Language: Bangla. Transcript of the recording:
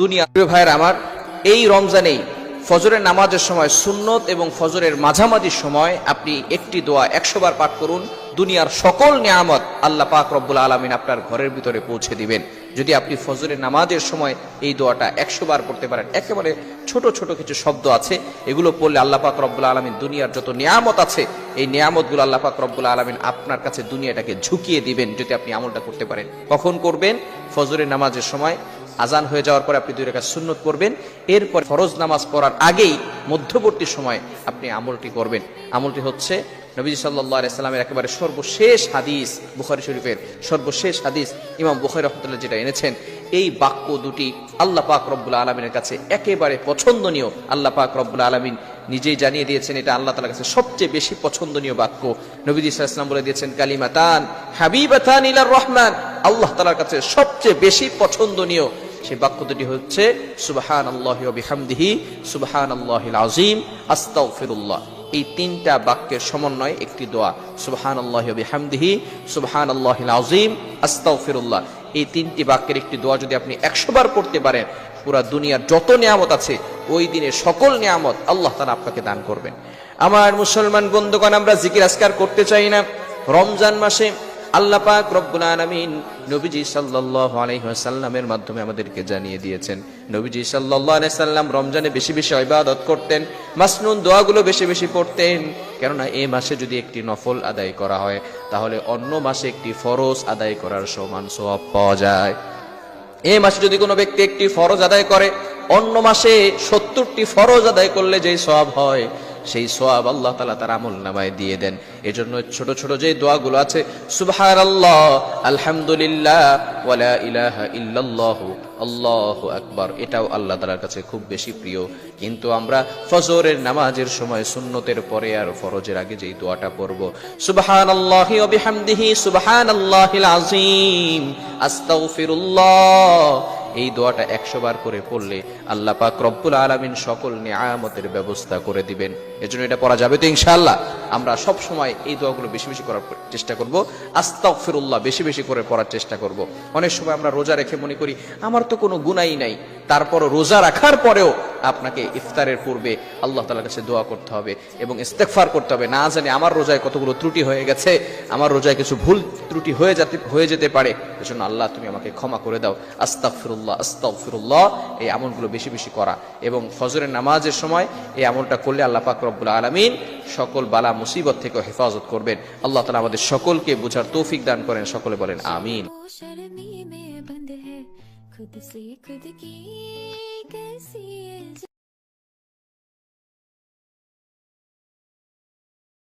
দুনিয়া। ভাইয়ের আমার, এই রমজানেই ফজরের নামাজের সময়, সুন্নত এবং ফজরের মাঝামাঝি সময় আপনি একটি দোয়া একশো বার পাঠ করুন। দুনিয়ার সকল নিয়ামত আল্লাহ পাক রব্বুল আলমিন আপনার ঘরের ভিতরে পৌঁছে দিবেন। যদি আপনি ফজরের নামাজের সময় এই দোয়াটা একশো বার পড়তে পারেন, একেবারে ছোট ছোট কিছু শব্দ আছে, এগুলো পড়লে আল্লাহ পাক রব্বুল আলমিন দুনিয়ার যত নিয়ামত আছে, এই নিয়ামতগুলো আল্লাহ পাক রব্বুল আলমিন আপনার কাছে দুনিয়াটাকে ঝুঁকিয়ে দিবেন যদি আপনি আমলটা করতে পারেন। কখন করবেন? ফজরের নামাজের সময় আজান হয়ে যাওয়ার পরে আপনি দুই রেখা সুন্নত করবেন এরপর ফরজ নামাজ পড়ার আগেই মধ্যবর্তী সময় আপনি আমলটি করবেন। আমলটি হচ্ছে নবী সাল্লাহ সাল্লামের একেবারে সর্বশেষ হাদিস বুখারি শরীফের সর্বশেষ হাদিস ইমাম বুখারি রহমতুল্লাহ যেটা এনেছেন। এই বাক্য দুটি আল্লাহ পাক রব্বুল আলমিনের কাছে একেবারে পছন্দনীয় আল্লাহ পাক রব্বুল আলমিন নিজেই জানিয়ে দিয়েছেন, এটা আল্লাহ তালার কাছে সবচেয়ে বেশি পছন্দনীয় বাক্য। নবীজি ইসলাম বলে দিয়েছেন, কালিমাতান হাবিবাতান ইলার রহমান। আল্লাহ তালার কাছে সবচেয়ে বেশি পছন্দনীয় সেই বাক্য দুটি হচ্ছে সুবহান আল্লাহ বিহামদিহি সুবহান আল্লাহ আজিম আস্তাগফিরুল্লাহ। এই তিনটা বাক্যের সমন্বয় একটি দোয়া সুবহান আল্লাহ বিহামদিহি সুবহান আল্লাহ আজিম আস্তাগফিরুল্লাহ। এই তিনটি বাক্যের একটি দোয়া যদি আপনি একশো বার পড়তে পারেন, পুরা দুনিয়ার যত নিয়ামত আছে, ওই দিনে সকল নিয়ামত আল্লাহ তালা আপনাকে দান করবেন। আমার মুসলমান বন্ধুগণ, আমরা জিকির আসকার করতে চাই না। রমজান মাসে আল্লাহ পাক রব্বুল আলামিন নবীজি সাল্লাল্লাহু আলাইহি ওয়াসাল্লামের মাধ্যমে আমাদেরকে জানিয়ে দিয়েছেন। নবীজি আলাইহি সাল্লাম রমজানে বেশি বেশি ইবাদত করতেন, মাসনুন দোয়াগুলো বেশি বেশি পড়তেন। কেননা এ মাসে যদি একটি নফল আদায় করা হয়, তাহলে অন্য মাসে একটি ফরজ আদায় করার সমান সওয়াব পাওয়া যায়। এ মাসে যদি কোনো ব্যক্তি একটি ফরজ আদায় করে, অন্য মাসে সত্তরটি ফরজ আদায় করলে যেই সব হয় সেই সোয়াব আল্লাহ তালা তার আমল নামায় দিয়ে দেন। এজন্য ছোট ছোট যে দোয়াগুলো আছে সুবহান আল্লাহ আলহামদুলিল্লাহ ইল্লাল্লাহু, আল্লাহু আকবার, এটাও আল্লাহ তালার কাছে খুব বেশি প্রিয়। কিন্তু আমরা ফজরের নামাজের সময় সুন্নতের পরে আর ফরজের আগে যেই দোয়াটা পড়ব সুবহান আল্লাহি ওয়া বিহামদিহি সুবহান আল্লাহিল আজিম আস্তাগফিরুল্লাহ এই দোয়াটা একশো বার করে পড়লে আল্লাহ পাক রব্বুল আলমিন সকল নিয়ামতের ব্যবস্থা করে দিবেন। এজন্য এটা পড়া যাবে তো ইনশাআল্লাহ। আমরা সব সময় এই দোয়াগুলো বেশি বেশি করার চেষ্টা করব। আস্তাগফিরুল্লাহ বেশি বেশি করে পড়ার চেষ্টা করব। অনেক সময় আমরা রোজা রেখে মনে করি, আমার তো কোনো গুনাই নাই। তারপর রোজা রাখার পরেও আপনাকে ইফতারের পূর্বে আল্লাহ তালার কাছে দোয়া করতে হবে এবং ইস্তেকফার করতে হবে না জানি আমার রোজায় কতগুলো ত্রুটি হয়ে গেছে আমার রোজায় কিছু ভুল ত্রুটি হয়ে যেতে হয়ে যেতে পারে এজন্য আল্লাহ তুমি আমাকে ক্ষমা করে দাও আস্তাগফিরুল্লাহ আস্তাগফিরুল্লাহ এই আমলগুলো বেশি বেশি করা এবং ফজরের নামাজের সময় এই আমলটা করলে আল্লাহ পাক রব্বুল আলমিন সকল বালা মুসিবত থেকে হেফাজত করবেন আল্লাহ তালা আমাদের সকলকে বুঝার তৌফিক দান করেন সকলে বলেন আমিন वो शर्मी में बंद है खुद से खुद की